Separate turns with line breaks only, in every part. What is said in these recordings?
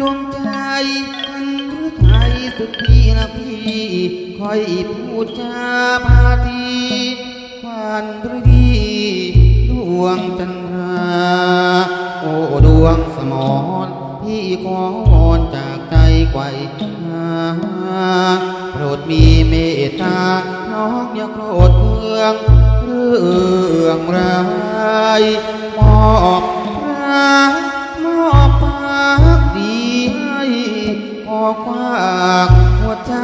ดวงใจมันรือไทยสุดพี่นะพี่คอยพูดจาพาทีควันหรือดีดวงจันทราโอ้ดวงสมรพี่ขอวอนจากใจไกวาโปรดมีเมตตาน้องอย่าโกรธเคืองเรื่องร้ายมอบรัก อกวากหัวใจ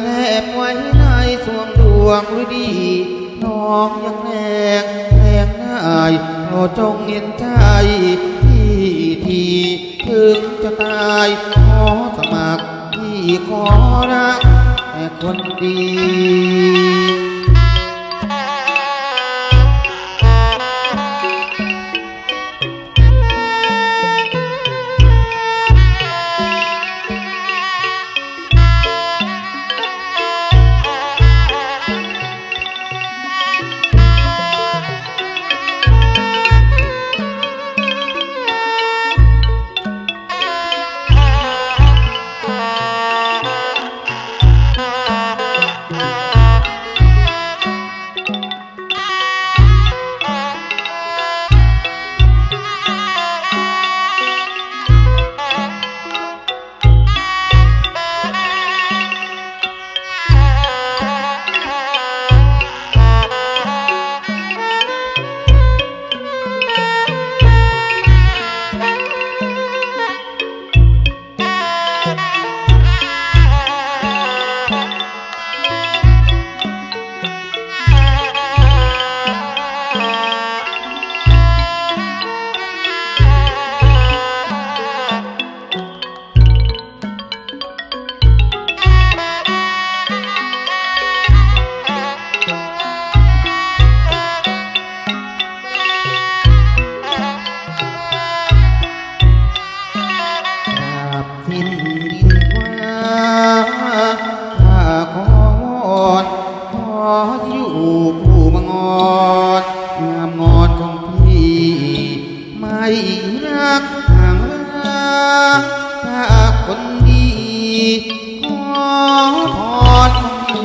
แนบไว้ในสวงดวงฤดีน้องยังแรงแรงได้โปรดจงเห็นใจที่ทีถึงจะตายขอสมัครที่ขอรักแต่คนดี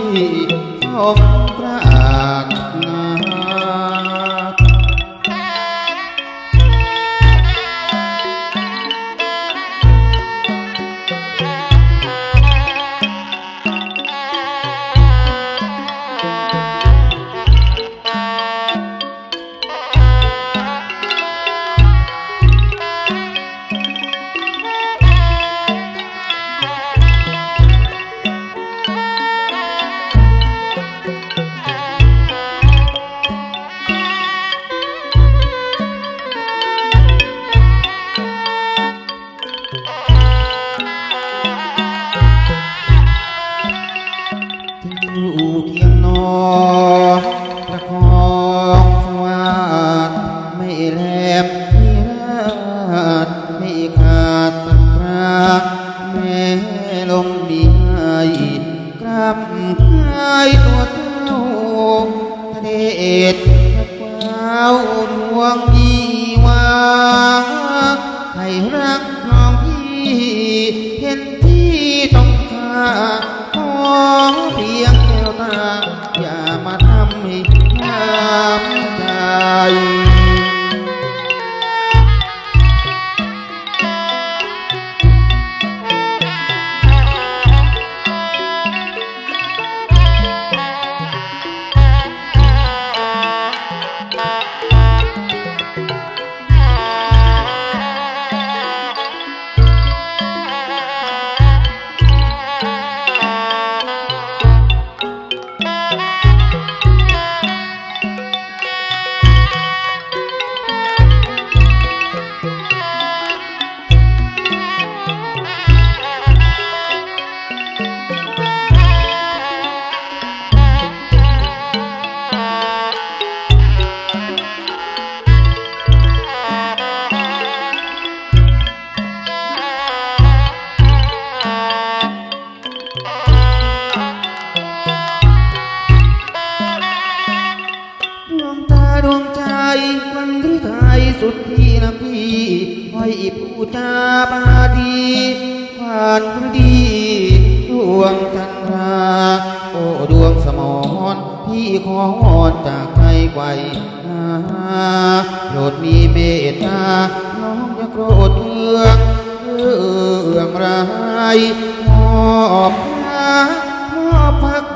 ของพี่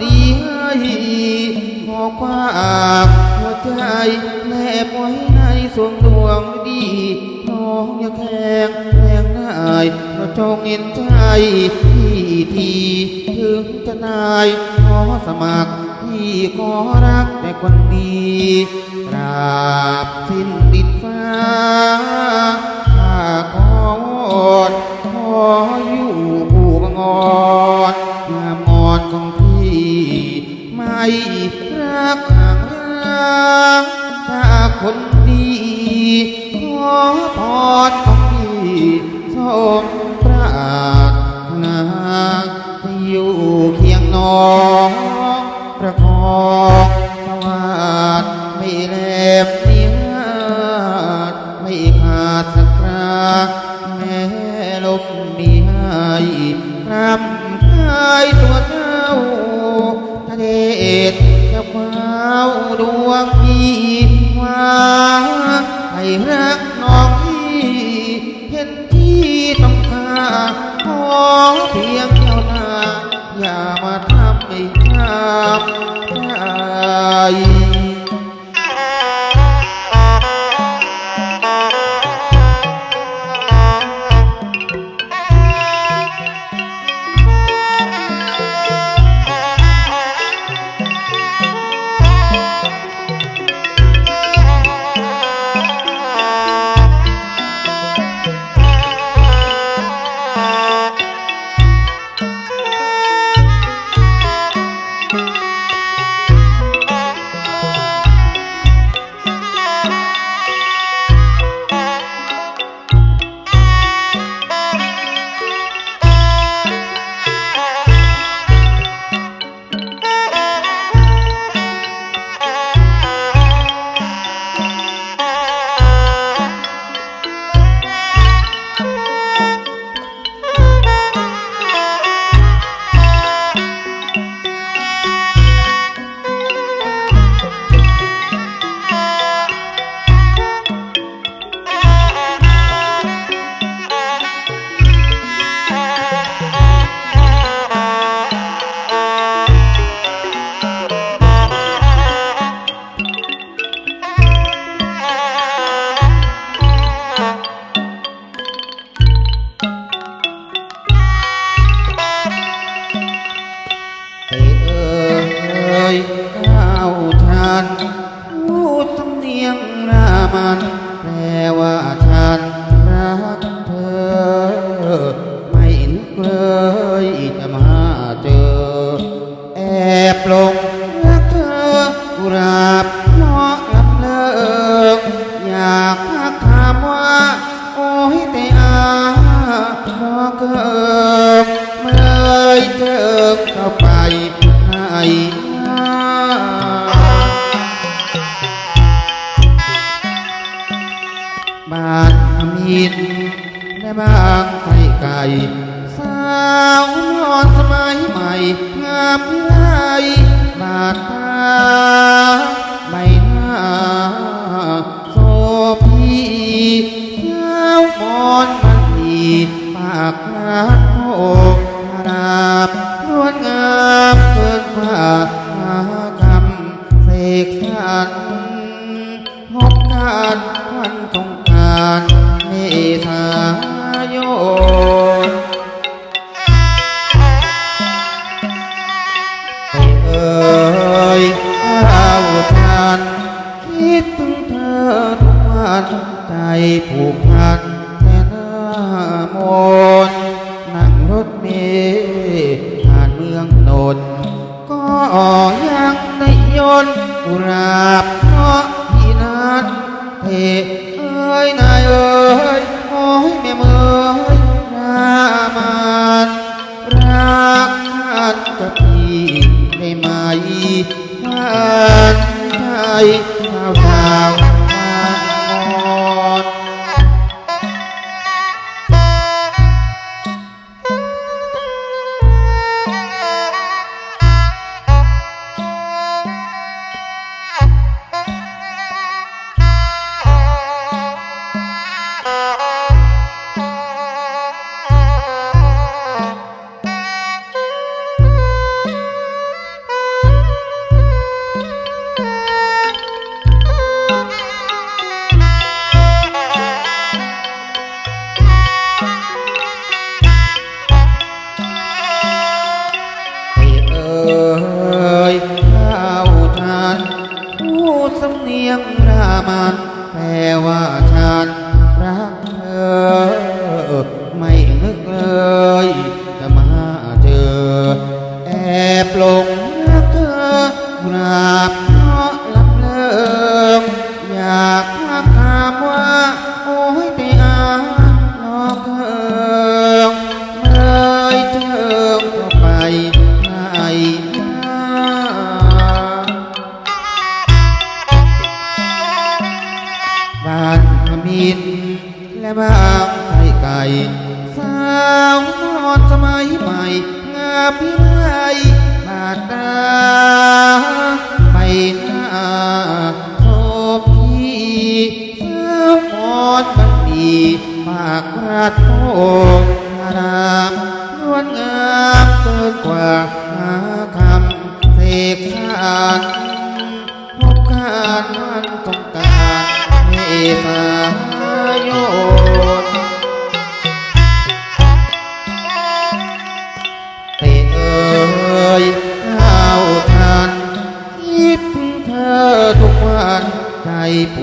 ดีให้ขอความหัวใจแนบไว้ในสวงดวงดีน้องอย่าแข็งแข็งนายเราจงเห็นใจพี่ทีถึงจะนายขอสมัครพี่ขอรักแต่คนดีกราบสิ้นดินฟ้าข้าขอวอนขออยู่ผู้บังอางถ้าคนดีขอพรของพี่สมปรารถนาอยู่เคียงน้องประคอง ด มันแปลว่าางไข่ไก่สาวนอนสมัยใหม่ งามพิไลบาดตาใบหน้าโซพีเท้ามอนมันดีปากรักโอกราบนวลงามเกินผ้ามากรรมเสกสรรพบกันวันสงการเมษา ยนเอ่ยข้าวทันคิดถึงเธอทุกวันใจผูกพันแต่หน้ามอ โทอารามนวลงามเกินกว่าหาคำเสกขานพบการวันต้องการเมสายนเตเอ่ยเท้าทันคิดเธอทุกวันใจปว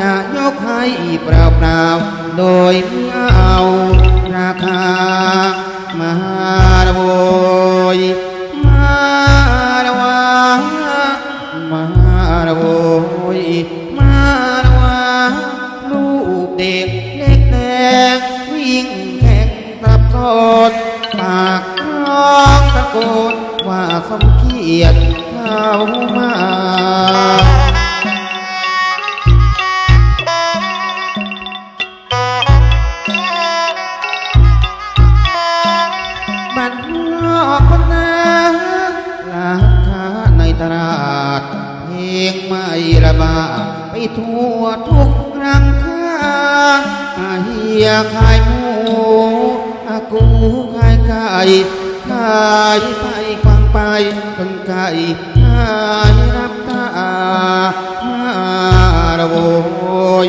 จะยกให้เปล่าเปล่าโดยไม่เอาราคา มาโวยมาระวามาระโวยมาระวาลูกเด็กเล็กแดงวิ่งแข่งตับสดปากร้องตะโกนว่าสมเกียรตเข้ามา ระบาไปทั่วทุกรังคาเฮียขายหมูอากูขายไก่ขายไปกวางไปต้นไก่ขายรับตามาระโวย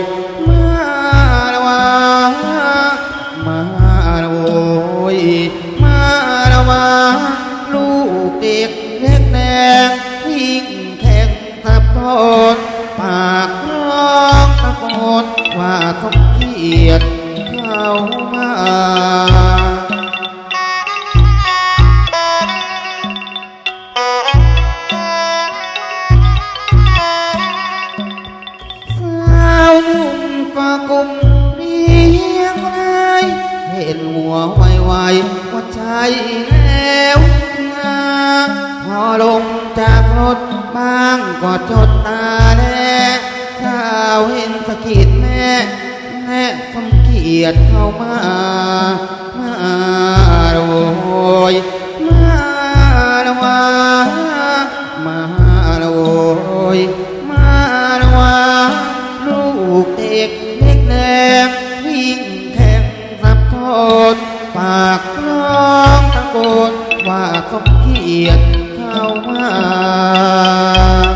ดปากร้องตะโกนว่าสมเกียรติเข้ามา